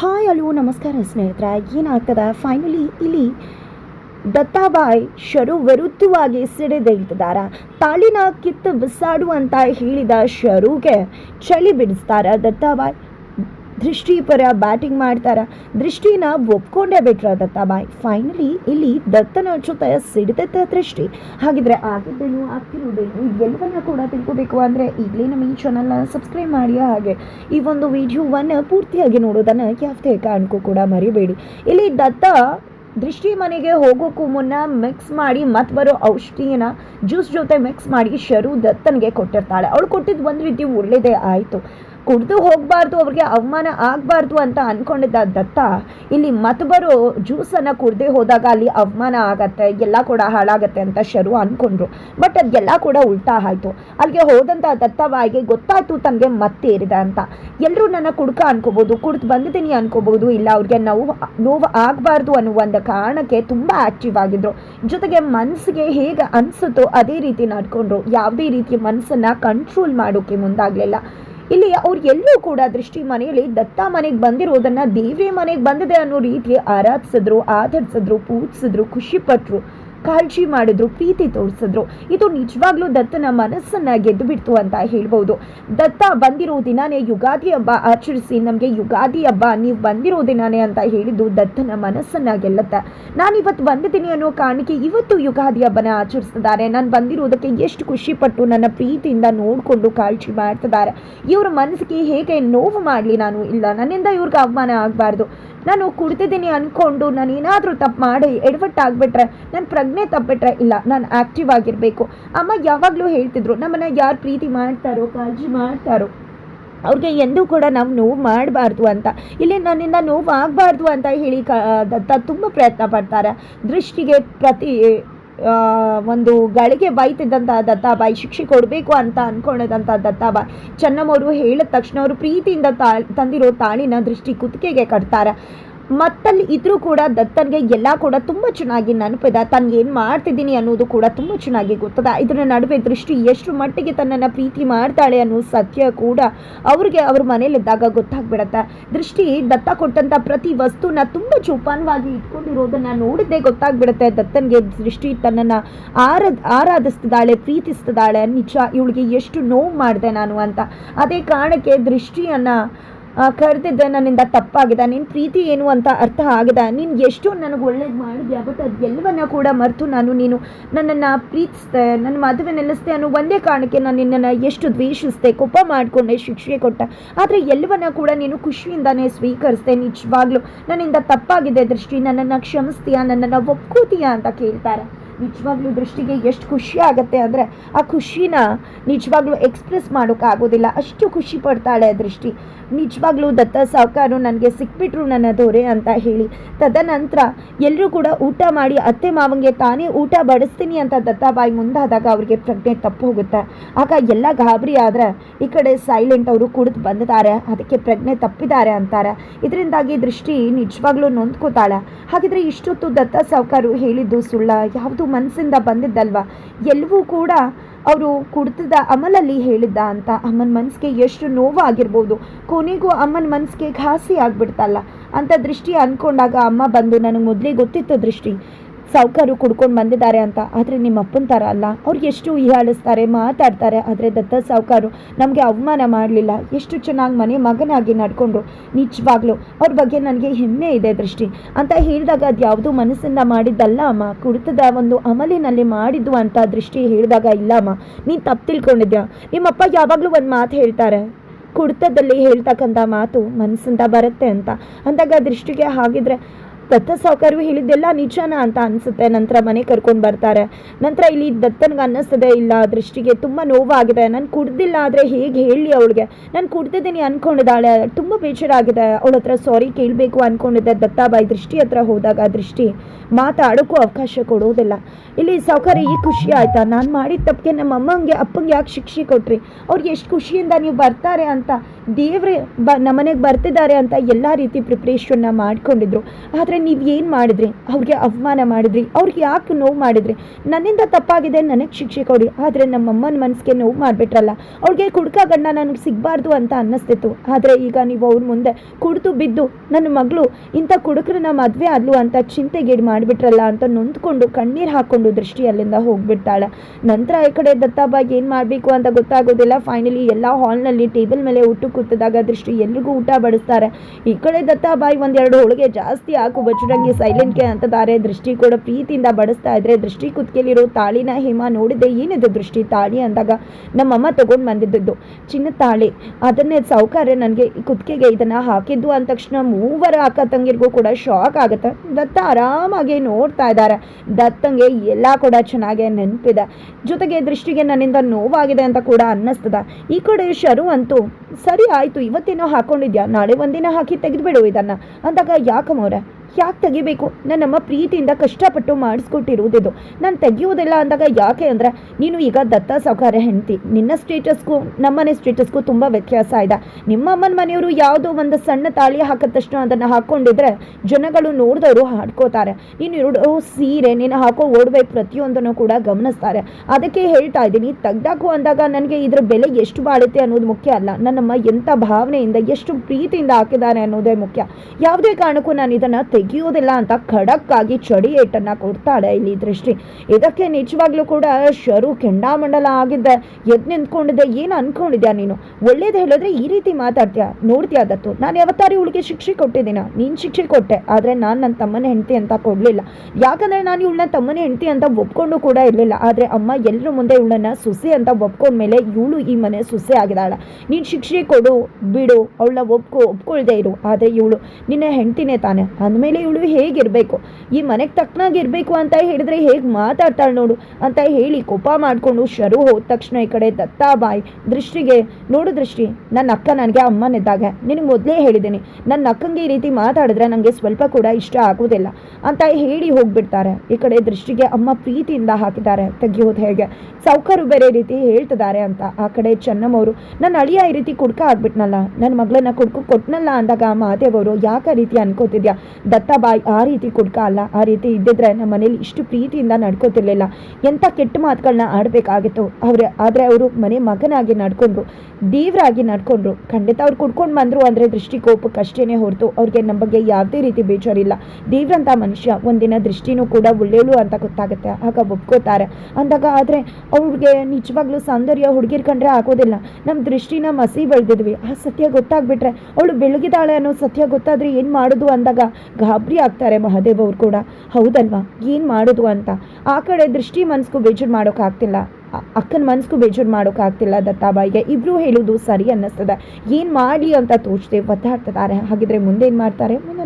Hi hello ನಮಸ್ಕಾರ ಸ್ನೇಹಿತರೆ. ಏನಾಗ್ತದೆ? ಫೈನಲಿ ಇಲ್ಲಿ ದತ್ತಾಬಾಯ್ ಶರು ವಿರುದ್ಧವಾಗಿ ಸಿಡಿದೇಳ್ತಿದ್ದಾರೆ ತಾಳಿನ ಕಿತ್ತು ಬಿಸಾಡು ಅಂತ ಹೇಳಿದ ಶರುಗೆ ಚಳಿ ಬಿಡಿಸ್ತಾರೆ ದತ್ತಾಬಾಯ್. ದೃಷ್ಟಿ ಪರ ಬ್ಯಾಟಿಂಗ್ ಮಾಡ್ತಾರೆ. ದೃಷ್ಟಿನ ಒಪ್ಕೊಂಡೇ ಬಿಟ್ರ ದತ್ತಾಬಾಯ್. ಫೈನಲಿ ಇಲ್ಲಿ ದತ್ತನ ಜೊತೆ ಸಿಡಿದತ್ತ ದೃಷ್ಟಿ. ಹಾಗಿದ್ರೆ ಆಗಿದ್ದೇನು, ಆಗ್ತಿರೋದೇನು, ಎಲ್ಲವನ್ನ ಕೂಡ ತಿಳ್ಕೋಬೇಕು ಅಂದರೆ ಈಗಲೇ ನಮ್ಮ ಈ ಚಾನಲ್ನ ಸಬ್ಸ್ಕ್ರೈಬ್ ಮಾಡಿ. ಹಾಗೆ ಈ ಒಂದು ವಿಡಿಯೋವನ್ನು ಪೂರ್ತಿಯಾಗಿ ನೋಡೋದನ್ನು ಯಾವುದೇ ಕಾರಣಕ್ಕೂ ಕೂಡ ಮರಿಬೇಡಿ. ಇಲ್ಲಿ ದತ್ತ ದೃಷ್ಟಿ ಮನೆಗೆ ಹೋಗೋಕ್ಕೂ ಮುನ್ನ ಮಿಕ್ಸ್ ಮಾಡಿ ಮತ್ತೆ ಬರೋ ಔಷಧಿಯನ್ನ ಜ್ಯೂಸ್ ಜೊತೆ ಮಿಕ್ಸ್ ಮಾಡಿ ಶರು ದತ್ತನಿಗೆ ಕೊಟ್ಟಿರ್ತಾಳೆ. ಅವಳು ಕೊಟ್ಟಿದ್ದು ಒಂದು ರೀತಿ ಒಳ್ಳೇದೇ ಆಯಿತು. ಕುಡ್ದು ಹೋಗಬಾರ್ದು, ಅವ್ರಿಗೆ ಅವಮಾನ ಆಗಬಾರ್ದು ಅಂತ ಅಂದ್ಕೊಂಡಿದ್ದ ದತ್ತ, ಇಲ್ಲಿ ಮತ್ತೆ ಬರೋ ಜ್ಯೂಸನ್ನು ಕುಡ್ದೇ ಹೋದಾಗ ಅಲ್ಲಿ ಅವಮಾನ ಆಗತ್ತೆ, ಎಲ್ಲ ಕೂಡ ಹಾಳಾಗತ್ತೆ ಅಂತ ಶರು ಅಂದ್ಕೊಂಡ್ರು ಬಟ್ ಅದೆಲ್ಲ ಕೂಡ ಉಲ್ಟಾ ಆಯಿತು. ಅಲ್ಲಿಗೆ ಹೋದಂಥ ದತ್ತವಾಯಿಗೆ ಗೊತ್ತಾಯ್ತು ತನಗೆ ಮತ್ತೆ ಏರಿದೆ ಅಂತ. ಎಲ್ಲರೂ ನನ್ನ ಕುಡ್ಕ ಅನ್ಕೋಬೋದು, ಕುಡ್ದು ಬಂದಿದ್ದೀನಿ ಅನ್ಕೋಬೋದು, ಇಲ್ಲ ಅವ್ರಿಗೆ ನೋವು ನೋವು ಆಗಬಾರ್ದು ಅನ್ನೋ ಒಂದು ಕಾರಣಕ್ಕೆ ತುಂಬ ಆಕ್ಟಿವ್ ಆಗಿದ್ರು. ಜೊತೆಗೆ ಮನಸ್ಸಿಗೆ ಹೇಗೆ ಅನಿಸುತ್ತೋ ಅದೇ ರೀತಿ ನಡ್ಕೊಂಡ್ರು. ಯಾವುದೇ ರೀತಿ ಮನಸ್ಸನ್ನು ಕಂಟ್ರೋಲ್ ಮಾಡೋಕ್ಕೆ ಮುಂದಾಗಲಿಲ್ಲ. ಇಲ್ಲಿ ಅವ್ರು ಎಲ್ಲೂ ಕೂಡ ದೃಷ್ಟಿ ಮನೆಯಲ್ಲಿ ದತ್ತ ಮನೆಗೆ ಬಂದಿರೋದನ್ನ ದೇವ್ರೇ ಮನೆಗೆ ಬಂದಿದೆ ಅನ್ನೋ ರೀತಿ ಆರಾಧಿಸಿದ್ರು, ಆಧರಿಸಿದ್ರು, ಪೂಜಿಸಿದ್ರು, ಖುಷಿ ಪಟ್ರು. ಕಾಳಜಿ ಮಾಡಿದ್ರು, ಪ್ರೀತಿ ತೋರಿಸಿದ್ರು. ಇದು ನಿಜವಾಗ್ಲೂ ದತ್ತನ ಮನಸ್ಸನ್ನ ಗೆದ್ದು ಬಿಡ್ತು ಅಂತ ಹೇಳ್ಬೋದು. ದತ್ತ ಬಂದಿರೋ ದಿನಾನೇ ಯುಗಾದಿ ಹಬ್ಬ ಆಚರಿಸಿ, ನಮಗೆ ಯುಗಾದಿ ಹಬ್ಬ, ನೀವು ಬಂದಿರೋ ದಿನಾನೇ ಅಂತ ಹೇಳಿದ್ದು ದತ್ತನ ಮನಸ್ಸನ್ನ ಗೆಲ್ಲುತ್ತೆ. ನಾನು ಇವತ್ತು ಬಂದಿದ್ದೀನಿ ಅನ್ನೋ ಕಾರಣಕ್ಕೆ ಇವತ್ತು ಯುಗಾದಿ ಹಬ್ಬನ ಆಚರಿಸ್ತಿದ್ದಾರೆ. ನಾನು ಬಂದಿರೋದಕ್ಕೆ ಎಷ್ಟು ಖುಷಿ ಪಟ್ಟು ನನ್ನ ಪ್ರೀತಿಯಿಂದ ನೋಡಿಕೊಂಡು ಕಾಳಜಿ ಮಾಡ್ತಿದ್ದಾರೆ. ಇವ್ರ ಮನಸ್ಸಿಗೆ ಹೇಗೆ ನೋವು ಮಾಡಲಿ ನಾನು? ಇಲ್ಲ, ನನ್ನಿಂದ ಇವ್ರಿಗೆ ಅವಮಾನ ಆಗಬಾರ್ದು. ನಾನು ಕುಡ್ತಿದ್ದೀನಿ ಅಂದ್ಕೊಂಡು ನಾನು ಏನಾದರೂ ತಪ್ಪು ಮಾಡಿ ಎಡವಟ್ಟಾಗ್ಬಿಟ್ರೆ ನನ್ನ ಪ್ರಜ್ಞೆ ತಪ್ಪಿಟ್ರೆ ಇಲ್ಲ, ನಾನು ಆ್ಯಕ್ಟಿವ್ ಆಗಿರಬೇಕು. ಅಮ್ಮ ಯಾವಾಗಲೂ ಹೇಳ್ತಿದ್ರು, ನಮ್ಮನ್ನು ಯಾರು ಪ್ರೀತಿ ಮಾಡ್ತಾರೋ, ಕಾಳಜಿ ಮಾಡ್ತಾರೋ, ಅವ್ರಿಗೆ ಎಂದೂ ಕೂಡ ನಾವು ನೋವು ಮಾಡಬಾರ್ದು ಅಂತ. ಇಲ್ಲಿ ನನ್ನಿಂದ ನೋವು ಆಗಬಾರ್ದು ಅಂತ ಹೇಳಿ ಕ ದತ್ತ ತುಂಬ ಪ್ರಯತ್ನ ಪಡ್ತಾರೆ. ದೃಷ್ಟಿಗೆ ಪ್ರತಿ ಒಂದು ಗಳಿಗೆ ಬೈತಿದ್ದಂಥ ದತ್ತಾಬಾಯಿ, ಶಿಕ್ಷೆ ಕೊಡಬೇಕು ಅಂತ ಅಂದ್ಕೊಂಡಿದ್ದಂಥ ದತ್ತಾಬಾಯಿ, ಚೆನ್ನಮ್ಮವರು ಹೇಳಿದ ತಕ್ಷಣ ಅವರು ಪ್ರೀತಿಯಿಂದ ತಾ ತಂದಿರೋ ತಾಳಿನ ದೃಷ್ಟಿ ಕುತ್ತಿಗೆಗೆ ಕಟ್ತಾರೆ. ಮತ್ತಲ್ಲಿ ಇದ್ರೂ ಕೂಡ ದತ್ತನಿಗೆ ಎಲ್ಲ ಕೂಡ ತುಂಬ ಚೆನ್ನಾಗಿ ನೆನಪಿದೆ. ತಾನು ಏನು ಮಾಡ್ತಿದ್ದೀನಿ ಅನ್ನೋದು ಕೂಡ ತುಂಬ ಚೆನ್ನಾಗಿ ಗೊತ್ತದ. ಇದರ ನಡುವೆ ದೃಷ್ಟಿ ಎಷ್ಟು ಮಟ್ಟಿಗೆ ತನ್ನನ್ನು ಪ್ರೀತಿ ಮಾಡ್ತಾಳೆ ಅನ್ನೋ ಸತ್ಯ ಕೂಡ ಅವ್ರಿಗೆ ಅವ್ರ ಮನೇಲಿದ್ದಾಗ ಗೊತ್ತಾಗ್ಬಿಡತ್ತೆ. ದೃಷ್ಟಿ ದತ್ತ ಕೊಟ್ಟಂಥ ಪ್ರತಿ ವಸ್ತುನ ತುಂಬ ಜೋಪಾನವಾಗಿ ಇಟ್ಕೊಂಡಿರೋದನ್ನ ನೋಡಿದ್ದೇ ಗೊತ್ತಾಗ್ಬಿಡುತ್ತೆ. ದತ್ತನಿಗೆ ದೃಷ್ಟಿ ತನ್ನನ್ನು ಆರಾಧ, ಆರಾಧಿಸ್ತಿದ್ದಾಳೆ, ಪ್ರೀತಿಸ್ತಿದ್ದಾಳೆ. ನಿಜ, ಇವಳಿಗೆ ಎಷ್ಟು ನೋವು ಮಾಡಿದೆ ನಾನು ಅಂತ. ಅದೇ ಕಾರಣಕ್ಕೆ ದೃಷ್ಟಿಯನ್ನು ಕರೆದಿದ್ದೆ, ನನ್ನಿಂದ ತಪ್ಪಾಗಿದೆ. ನಿನ್ನ ಪ್ರೀತಿ ಏನು ಅಂತ ಅರ್ಥ ಆಗಿದೆ. ನೀನು ಎಷ್ಟು ನನಗೆ ಒಳ್ಳೇದು ಮಾಡಿದ್ಯಾ ಬಟ್ ಅದು ಎಲ್ಲವನ್ನ ಕೂಡ ಮರೆತು ನಾನು ನೀನು ನನ್ನನ್ನು ಪ್ರೀತಿಸ್ದೆ, ನನ್ನ ಮದುವೆ ನೆಲೆಸ್ದೆ ಅನ್ನೋ ಒಂದೇ ಕಾರಣಕ್ಕೆ ನಾನು ನಿನ್ನನ್ನು ಎಷ್ಟು ದ್ವೇಷಿಸ್ದೆ, ಕೋಪ ಮಾಡಿಕೊಂಡೆ, ಶಿಕ್ಷೆ ಕೊಟ್ಟೆ. ಆದರೆ ಎಲ್ಲವನ್ನ ಕೂಡ ನೀನು ಖುಷಿಯಿಂದಾನೇ ಸ್ವೀಕರಿಸ್ದೆ, ನಿಜವಾಗ್ಲೂ. ನನ್ನಿಂದ ತಪ್ಪಾಗಿದೆ ದೃಷ್ಟಿ, ನನ್ನನ್ನು ಕ್ಷಮಿಸ್ತೀಯಾ, ನನ್ನನ್ನು ಒಪ್ಕೋತೀಯಾ ಅಂತ ಕೇಳ್ತಾರೆ. ನಿಜವಾಗ್ಲೂ ದೃಷ್ಟಿಗೆ ಎಷ್ಟು ಖುಷಿ ಆಗುತ್ತೆ ಅಂದರೆ ಆ ಖುಷಿನ ನಿಜವಾಗ್ಲೂ ಎಕ್ಸ್ಪ್ರೆಸ್ ಮಾಡೋಕ್ಕಾಗೋದಿಲ್ಲ ಅಷ್ಟು ಖುಷಿ ಪಡ್ತಾಳೆ ದೃಷ್ಟಿ. ನಿಜವಾಗ್ಲೂ ದತ್ತ ಸಾವುಕಾರು ನನಗೆ ಸಿಕ್ಬಿಟ್ರು ನನ್ನ ದೊರೆ ಅಂತ ಹೇಳಿ. ತದನಂತರ ಎಲ್ಲರೂ ಕೂಡ ಊಟ ಮಾಡಿ ಅತ್ತೆ ಮಾವಂಗೆ ತಾನೇ ಊಟ ಬಡಿಸ್ತೀನಿ ಅಂತ ದತ್ತಾಬಾಯಿ ಮುಂದಾದಾಗ ಅವ್ರಿಗೆ ಪ್ರಜ್ಞೆ ತಪ್ಪು ಹೋಗುತ್ತೆ. ಆಗ ಎಲ್ಲ ಗಾಬರಿ ಆದರೆ ಈ ಕಡೆ ಸೈಲೆಂಟ್ ಅವರು ಕುಡಿದು ಬಂದಿದ್ದಾರೆ. ಅದಕ್ಕೆ ಪ್ರಜ್ಞೆ ತಪ್ಪಿದ್ದಾರೆ ಅಂತಾರೆ. ಇದರಿಂದಾಗಿ ದೃಷ್ಟಿ ನಿಜವಾಗ್ಲೂ ನೊಂದ್ಕೋತಾಳೆ. ಹಾಗಿದ್ರೆ ಇಷ್ಟೊತ್ತು ದತ್ತ ಸಾವುಕಾರು ಹೇಳಿದ್ದು ಸುಳ್ಳ? ಯಾವುದು ಮನಸ್ಸಿಂದ ಬಂದಿದ್ದಲ್ವಾ? ಎಲ್ಲವೂ ಕೂಡ ಅವರು ಕುಡ್ತದ ಅಮಲಲ್ಲಿ ಹೇಳಿದ್ದ ಅಂತ. ಅಮ್ಮನ ಮನಸ್ಸಿಗೆ ಎಷ್ಟು ನೋವಾಗಿರ್ಬೋದು. ಕೊನೆಗೂ ಅಮ್ಮನ ಮನಸ್ಸಿಗೆ ಘಾಸಿ ಆಗ್ಬಿಡ್ತಲ್ಲ. ಅಂತ ದೃಷ್ಟಿ ಅಂದ್ಕೊಂಡಾಗ ಅಮ್ಮ ಬಂದು, ನನಗೆ ಮೊದಲೇ ಗೊತ್ತಿತ್ತು ದೃಷ್ಟಿ. ಸಾವುಕಾರು ಕುಡ್ಕೊಂಡು ಬಂದಿದ್ದಾರೆ ಅಂತ. ಆದರೆ ನಿಮ್ಮ ಅಪ್ಪನ ಥರ ಅಲ್ಲ. ಅವ್ರು ಎಷ್ಟು ಹೀಯಾಳಿಸ್ತಾರೆ, ಮಾತಾಡ್ತಾರೆ, ಆದರೆ ದತ್ತ ಸಾವುಕಾರು ನಮಗೆ ಅವಮಾನ ಮಾಡಲಿಲ್ಲ. ಎಷ್ಟು ಚೆನ್ನಾಗಿ ಮನೆ ಮಗನಾಗಿ ನಡ್ಕೊಂಡ್ರು. ನಿಜವಾಗ್ಲೂ ಅವ್ರ ಬಗ್ಗೆ ನನಗೆ ಹೆಮ್ಮೆ ಇದೆ ದೃಷ್ಟಿ. ಅಂತ ಹೇಳಿದಾಗ ಅದು ಯಾವುದೂ ಮನಸ್ಸಿಂದ ಮಾಡಿದ್ದಲ್ಲ ಅಮ್ಮ. ಕುಡಿತದ ಒಂದು ಅಮಲಿನಲ್ಲಿ ಮಾಡಿದ್ದು ಅಂತ ದೃಷ್ಟಿ ಹೇಳಿದಾಗ, ಇಲ್ಲ ಅಮ್ಮ, ನೀನು ತಪ್ಪು ತಿಳ್ಕೊಂಡಿದ್ಯಾ? ನಿಮ್ಮಪ್ಪ ಯಾವಾಗಲೂ ಒಂದು ಮಾತು ಹೇಳ್ತಾರೆ. ಕುಡಿತದಲ್ಲಿ ಹೇಳ್ತಕ್ಕಂಥ ಮಾತು ಮನಸ್ಸಿಂದ ಬರುತ್ತೆ ಅಂತ. ಅಂದಾಗ ದೃಷ್ಟಿಗೆ ಹಾಗಿದ್ರೆ ದತ್ತ ಸಾವುಕಾರರು ಹೇಳಿದ್ದೆಲ್ಲ ನಿಜಾನ ಅಂತ ಅನ್ಸುತ್ತೆ. ನಂತರ ಮನೆ ಕರ್ಕೊಂಡು ಬರ್ತಾರೆ. ನಂತರ ಇಲ್ಲಿ ದತ್ತನಿಗೆ ಅನ್ನಿಸ್ತದೆ, ಇಲ್ಲ ದೃಷ್ಟಿಗೆ ತುಂಬ ನೋವಾಗಿದೆ. ನಾನು ಕುಡ್ದಿಲ್ಲ ಆದರೆ ಹೇಗೆ ಹೇಳಿ ಅವಳಿಗೆ? ನಾನು ಕುಡ್ದಿದ್ದೀನಿ ಅಂದ್ಕೊಂಡಿದ್ದಾಳೆ ತುಂಬ ಬೇಜಾರಾಗಿದೆ. ಅವಳ ಹತ್ರ ಸಾರಿ ಕೇಳಬೇಕು ಅಂದ್ಕೊಂಡಿದ್ದೆ ದತ್ತಾಬಾಯಿ ದೃಷ್ಟಿ ಹತ್ರ ಹೋದಾಗ ದೃಷ್ಟಿ ಮಾತಾಡೋಕ್ಕೂ ಅವಕಾಶ ಕೊಡೋದಿಲ್ಲ. ಇಲ್ಲಿ ಸಾವುಕಾರ ಈ ಖುಷಿ ಆಯ್ತಾ? ನಾನು ಮಾಡಿದ ತಪ್ಪಿಗೆ ನಮ್ಮ ಅಮ್ಮಂಗೆ, ಅಪ್ಪಂಗೆ ಯಾಕೆ ಶಿಕ್ಷೆ ಕೊಟ್ರಿ? ಅವ್ರಿಗೆ ಎಷ್ಟು ಖುಷಿಯಿಂದ ನೀವು ಬರ್ತಾರೆ ಅಂತ, ದೇವ್ರೆ, ಬ, ನಮ್ಮನೆಗೆ ಬರ್ತಿದ್ದಾರೆ ಅಂತ ಎಲ್ಲ ರೀತಿ ಪ್ರಿಪ್ರೇಷನ್ನ ಮಾಡ್ಕೊಂಡಿದ್ರು. ಆದರೆ ನೀವು ಏನು ಮಾಡಿದ್ರಿ? ಅವ್ರಿಗೆ ಅವಮಾನ ಮಾಡಿದ್ರಿ? ಅವ್ರಿಗೆ ಯಾಕೆ ನೋವು ಮಾಡಿದ್ರಿ? ನನ್ನಿಂದ ತಪ್ಪಾಗಿದೆ, ನನಗೆ ಶಿಕ್ಷೆ ಕೊಡಿ. ಆದರೆ ನಮ್ಮಮ್ಮನ ಮನಸ್ಸಿಗೆ ನೋವು ಮಾಡಿಬಿಟ್ರಲ್ಲ. ಅವ್ರಿಗೆ ಕುಡ್ಕ ಗಂಡ ನನಗೆ ಸಿಗಬಾರ್ದು ಅಂತ ಅನ್ನಿಸ್ತಿತ್ತು. ಆದರೆ ಈಗ ನೀವು ಅವ್ರ ಮುಂದೆ ಕುಡಿದು ಬಿದ್ದು ನನ್ನ ಮಗಳು ಇಂಥ ಕುಡುಕರನ್ನ ಮದುವೆ ಆದ್ಲು ಅಂತ ಚಿಂತೆಗೀಡು ಮಾಡಿಬಿಟ್ರಲ್ಲ ಅಂತ ನೊಂದ್ಕೊಂಡು ಕಣ್ಣೀರು ಹಾಕ್ಕೊಂಡು ದೃಷ್ಟಿ ಅಲ್ಲಿಂದ ಹೋಗ್ಬಿಡ್ತಾಳೆ. ನಂತರ ಈ ಕಡೆ ದತ್ತಾಬಾಗಿ ಏನು ಮಾಡಬೇಕು ಅಂತ ಗೊತ್ತಾಗೋದಿಲ್ಲ. ಫೈನಲಿ ಎಲ್ಲ ಹಾಲ್ನಲ್ಲಿ ಟೇಬಲ್ ಮೇಲೆ ಊಟ ಕೂತಿದಾಗ ದೃಷ್ಟಿ ಎಲ್ರಿಗೂ ಊಟ ಬಡಿಸ್ತಾರೆ. ಈ ಕಡೆ ದತ್ತಾಬಾಯಿ ಒಂದೆರಡು ಹೋಳಿಗೆ ಜಾಸ್ತಿ ಹಾಕು ಬಚ್ಚರಂಗಿ ಸೈಲೆಂಟ್ಗೆ ಅಂತದಾರೆ. ದೃಷ್ಟಿ ಕೂಡ ಪ್ರೀತಿಯಿಂದ ಬಡಿಸ್ತಾ ಇದ್ರೆ, ದೃಷ್ಟಿ ಕುತ್ಕೆಲಿರೋ ತಾಳಿನ ಹೇಮ ನೋಡಿದೆ ಏನಿದು ದೃಷ್ಟಿ? ತಾಳಿ ಅಂದಾಗ ನಮ್ಮಮ್ಮ ತಗೊಂಡು ಬಂದಿದ್ದು ಚಿನ್ನ ತಾಳಿ. ಅದನ್ನೇ ಸೌಕರ್ಯ ನನಗೆ ಕುತ್ತಿಗೆಗೆ ಇದನ್ನ ಹಾಕಿದ್ದು ಅಂದ ತಕ್ಷಣ ಮೂವರ ಅಕ್ಕ ತಂಗಿರ್ಗೂ ಕೂಡ ಶಾಕ್ ಆಗುತ್ತೆ. ದತ್ತ ಆರಾಮಾಗಿ ನೋಡ್ತಾ ಇದ್ದಾರೆ. ದತ್ತಂಗೆ ಎಲ್ಲ ಕೂಡ ಚೆನ್ನಾಗಿ ನೆನಪಿದೆ. ಜೊತೆಗೆ ದೃಷ್ಟಿಗೆ ನನ್ನಿಂದ ನೋವಾಗಿದೆ ಅಂತ ಕೂಡ ಅನ್ನಿಸ್ತದ. ಈ ಕಡೆ ಶರು ಅಂತೂ, ಸರಿ ಆಯಿತು, ಇವತ್ತೇನೋ ಹಾಕೊಂಡಿದ್ಯಾ? ನಾಳೆ ಒಂದಿನ ಹಾಕಿ ತೆಗೆದುಬಿಡು ಇದನ್ನ ಅಂದಾಗ, ಯಾಕಮ್ಮವ್ರೆ? ಯಾಕೆ ತೆಗಿಬೇಕು? ನನ್ನಮ್ಮ ಪ್ರೀತಿಯಿಂದ ಕಷ್ಟಪಟ್ಟು ಮಾಡಿಸ್ಕೊಟ್ಟಿರುವುದಿದು. ನಾನು ತೆಗಿಯೋದಿಲ್ಲ ಅಂದಾಗ ಯಾಕೆ ಅಂದರೆ, ನೀನು ಈಗ ದತ್ತ ಸೌಕರ್ಯ ಹೆಂಡ್ತಿ. ನಿನ್ನ ಸ್ಟೇಟಸ್ಗೂ ನಮ್ಮನೆ ಸ್ಟೇಟಸ್ಗೂ ತುಂಬ ವ್ಯತ್ಯಾಸ ಇದೆ. ನಿಮ್ಮ ಅಮ್ಮನ ಮನೆಯವರು ಯಾವುದೋ ಒಂದು ಸಣ್ಣ ತಾಳಿ ಹಾಕಿದ ತಕ್ಷಣ ಅದನ್ನು ಹಾಕ್ಕೊಂಡಿದ್ರೆ ಜನಗಳು ನೋಡಿದವರು ಹಾಡ್ಕೋತಾರೆ. ನೀನು ಎರಡು ಸೀರೆ, ನೀನು ಹಾಕೋ ಓಡ್ಬೇಕು ಪ್ರತಿಯೊಂದನ್ನು ಕೂಡ ಗಮನಿಸ್ತಾರೆ. ಅದಕ್ಕೆ ಹೇಳ್ತಾ ಇದ್ದೀನಿ, ತೆಗ್ದಾಕು ಅಂದಾಗ ನನಗೆ ಇದರ ಬೆಲೆ ಎಷ್ಟು ಬಾಳುತ್ತೆ ಅನ್ನೋದು ಮುಖ್ಯ ಅಲ್ಲ. ನನ್ನಮ್ಮ ಎಂಥ ಭಾವನೆಯಿಂದ, ಎಷ್ಟು ಪ್ರೀತಿಯಿಂದ ಹಾಕಿದ್ದಾರೆ ಅನ್ನೋದೇ ಮುಖ್ಯ. ಯಾವುದೇ ಕಾರಣಕ್ಕೂ ನಾನು ಇದನ್ನು ತೆಗೆಯೋದಿಲ್ಲ ಅಂತ ಖಡಕ್ ಆಗಿ ಚಡಿ ಏಟನ್ನು ಕೊಡ್ತಾಳೆ ಇಲ್ಲಿ ದೃಷ್ಟಿ. ಇದಕ್ಕೆ ನಿಜವಾಗ್ಲೂ ಕೂಡ ಶರು ಕೆಂಡಾಮಂಡಲ ಆಗಿದ್ದೆ ಎದ್ ನಿಂತ್ಕೊಂಡಿದ್ದೆ. ಏನು ಅನ್ಕೊಂಡಿದ್ಯಾ ನೀನು? ಒಳ್ಳೇದು ಹೇಳಿದ್ರೆ ಈ ರೀತಿ ಮಾತಾಡ್ತೀಯ, ನೋಡ್ತೀಯ ಅದತ್ತು ನಾನು ಯಾವತ್ತಾರು ಇವಳಿಗೆ ಶಿಕ್ಷೆ ಕೊಟ್ಟಿದ್ದೀನ? ನೀನು ಶಿಕ್ಷೆ ಕೊಟ್ಟೆ, ಆದರೆ ನಾನು ನನ್ನ ತಮ್ಮನ ಹೆಂಡತಿ ಅಂತ ಕೊಡಲಿಲ್ಲ. ಯಾಕಂದರೆ ನಾನು ಇವಳನ್ನ ತಮ್ಮನ ಹೆಂಡತಿ ಅಂತ ಒಪ್ಕೊಂಡು ಕೂಡ ಇರಲಿಲ್ಲ. ಆದರೆ ಅಮ್ಮ ಎಲ್ಲರ ಮುಂದೆ ಇವಳನ್ನ ಸುಸಿ ಅಂತ ಒಪ್ಕೊಂಡ್ಮೇಲೆ ಇವಳು ಈ ಮನೆ ಸುಸಿ ಆಗಿದ್ದಾಳೆ. ನೀನು ಶಿಕ್ಷೆ ಕೊಡು, ಬಿಡು, ಅವಳನ್ನ ಒಪ್ಕೊ, ಒಪ್ಕೊಳ್ದೆ ಇರು. ಆದರೆ ಇವಳು ನಿನ್ನ ಹೆಂಡತಿನೇ ತಾನೆ. ಅಂದಮೇಲೆ ಇವಳು ಹೇಗಿರಬೇಕು? ಈ ಮನೆಗೆ ತಕ್ಕನಾಗಿ ಇರಬೇಕು ಅಂತ ಹೇಳಿದ್ರೆ ಹೇಗೆ ಮಾತಾಡ್ತಾಳೆ ನೋಡು ಅಂತ ಹೇಳಿ ಕೋಪ ಮಾಡಿಕೊಂಡು ಶರು ಹೋದ ತಕ್ಷಣ ಈ ಕಡೆ ದತ್ತಾಬಾಯಿ ದೃಷ್ಟಿಗೆ, ನೋಡು ದೃಷ್ಟಿ ನನ್ನ ಅಕ್ಕ ನನಗೆ ಅಮ್ಮನಿದ್ದಾಗ ನಿನಗೆ ಮೊದಲೇ ಹೇಳಿದ್ದೀನಿ. ನನ್ನ ಅಕ್ಕಂಗೆ ಈ ರೀತಿ ಮಾತಾಡಿದ್ರೆ ನನಗೆ ಸ್ವಲ್ಪ ಕೂಡ ಇಷ್ಟ ಆಗೋದಿಲ್ಲ ಅಂತ ಹೇಳಿ ಹೋಗ್ಬಿಡ್ತಾರೆ. ಈ ಕಡೆ ದೃಷ್ಟಿಗೆ ಅಮ್ಮ ಪ್ರೀತಿಯಿಂದ ಹಾಕಿದ್ದಾರೆ. ತೆಗಿಯೋದು ಹೇಗೆ? ಸೌಕರು ಬೇರೆ ರೀತಿ ಹೇಳ್ತಿದ್ದಾರೆ ಅಂತ. ಆ ಕಡೆ ಚೆನ್ನಮ್ಮವರು ನನ್ನ ಅಳಿಯ ಈ ರೀತಿ ಕುಡ್ಕ ಆಗ್ಬಿಟ್ನಲ್ಲ ನನ್ನ ಮಗಳನ್ನ ಕುಡ್ಕು ಕೊಟ್ನಲ್ಲ ಅಂದಾಗ ಮಾದೇವರು ಯಾಕೆ ರೀತಿ ಅನ್ಕೋತಿದ್ಯಾ? ದತ್ತಾಬಾಯಿ ಆ ರೀತಿ ಕುಡ್ಕ ಅಲ್ಲ, ಆ ರೀತಿ ಇದ್ದಿದ್ರೆ ನಮ್ಮ ಮನೇಲಿ ಇಷ್ಟು ಪ್ರೀತಿಯಿಂದ ನಡ್ಕೋತಿರ್ಲಿಲ್ಲ. ಎಂಥ ಕೆಟ್ಟ ಮಾತುಗಳನ್ನ ಆಡಬೇಕಾಗಿತ್ತು. ಅವ್ರ, ಆದರೆ ಅವರು ಮನೆ ಮಗನಾಗಿ ನಡ್ಕೊಂಡ್ರು, ದೇವರಾಗಿ ನಡ್ಕೊಂಡ್ರು. ಖಂಡಿತ ಅವ್ರು ಕುಡ್ಕೊಂಡು ಬಂದರು ಅಂದರೆ ದೃಷ್ಟಿಕೋಪಕ್ಕಷ್ಟೇ ಹೊರತು ಅವ್ರಿಗೆ ನಮ್ಮ ಬಗ್ಗೆ ಯಾವುದೇ ರೀತಿ ಬೇಜಾರಿಲ್ಲ. ದೇವ್ರಂಥ ಮನುಷ್ಯ, ಒಂದಿನ ದೃಷ್ಟಿನೂ ಕೂಡ ಒಳ್ಳೆಯಳು ಅಂತ ಗೊತ್ತಾಗುತ್ತೆ. ಆಗ ಒಪ್ಕೋತಾರೆ. ಅಂದಾಗ ಆದರೆ ಅವ್ರಿಗೆ ನಿಜವಾಗ್ಲೂ ಸೌಂದರ್ಯ ಹುಡುಗಿರ್ ಕಂಡ್ರೆ ಆಗೋದಿಲ್ಲ. ನಮ್ಮ ದೃಷ್ಟಿನ ಮಸಿ ಬೆಳೆದಿದ್ವಿ. ಆ ಸತ್ಯ ಗೊತ್ತಾಗ್ಬಿಟ್ರೆ ಅವಳು ಬೆಳಗಿದಾಳೆ ಅನ್ನೋ ಸತ್ಯ ಗೊತ್ತಾದ್ರೆ ಏನು ಮಾಡೋದು ಅಂದಾಗ ಗಾಬರಿ ಆಗ್ತಾರೆ ಮಹಾದೇವ್ ಅವ್ರು ಕೂಡ. ಹೌದಲ್ವಾ? ಏನು ಮಾಡೋದು ಅಂತ. ಆ ಕಡೆ ದೃಷ್ಟಿ ಮನ್ಸ್ಗೂ ಬೇಜಾರು ಮಾಡೋಕ್ಕಾಗ್ತಿಲ್ಲ ಅಕ್ಕನ ಮನ್ಸ್ಗೂ ಬೇಜಾರು ಮಾಡೋಕ್ಕಾಗ್ತಿಲ್ಲ ದತ್ತಾಬಾಯಿಗೆ. ಇಬ್ರು ಹೇಳೋದು ಸರಿ ಅನ್ನಿಸ್ತದೆ. ಏನು ಮಾಡಲಿ ಅಂತ ತೋಚದೆ, ಒದ್ದಾಡ್ತಿದ್ದಾರೆ. ಹಾಗಿದ್ರೆ ಮುಂದೆ ಏನು ಮಾಡ್ತಾರೆ ಮುಂದೆ